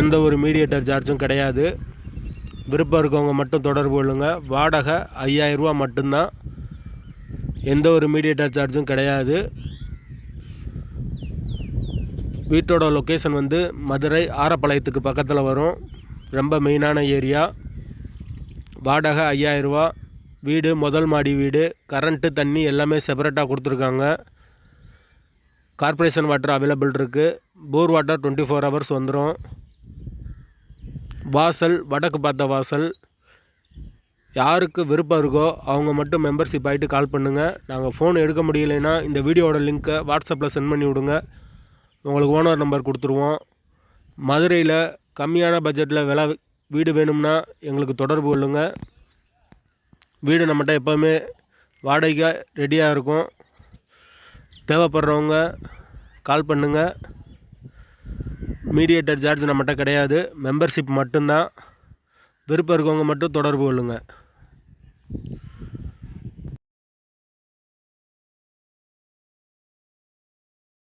எந்த ஒரு மீடியேட்டர் சார்ஜும் கிடையாது. விருப்பம் இருக்கவங்க மட்டும் தொடர்பு கொள்ளுங்க. வாடகை ஐயாயிரரூவா மட்டும்தான். எந்த ஒரு மீடியேட்டர் சார்ஜும் கிடையாது. வீட்டோட லொக்கேஷன் வந்து மதுரை ஆரப்பாளையத்துக்கு பக்கத்தில் வரும். ரொம்ப மெயினான ஏரியா வாடகை ஐயாயிரரூவா வீடு முதல் மாடி வீடு கரண்ட்டு தண்ணி எல்லாமே செப்பரேட்டாக கொடுத்துருக்காங்க. கார்ப்பரேஷன் வாட்டர் அவைலபிள் இருக்குது bore water twenty four hours வந்துடும் வாசல் வடக்கு பார்த்த வாசல். யாருக்கு விருப்பம் இருக்கோ அவங்க மட்டும் மெம்பர்ஷிப் ஆகிட்டு கால் பண்ணுங்கள் நாங்கள் ஃபோன் எடுக்க முடியலைன்னா இந்த வீடியோட லிங்க்கை வாட்ஸ்அப்பில் சென்ட் பண்ணி விடுங்க. உங்களுக்கு ஓனர் நம்பர் கொடுத்துருவோம். மதுரையில் கம்மியான பட்ஜெட்டில் விலை வீடு வேணும்னா எங்களுக்கு தொடர்பு கொள்ளுங்கள் வீடு நம்மகிட்ட எப்போவுமே வாடகைக்கு ரெடியாக இருக்கும். தேவைப்படுறவங்க கால் பண்ணுங்கள் மீடியேட்டர் சார்ஜ் நம்மகிட்ட கிடையாது. மெம்பர்ஷிப் மட்டும்தான். விருப்பம் இருக்கவங்க மட்டும் தொடர்பு கொள்ளுங்கள்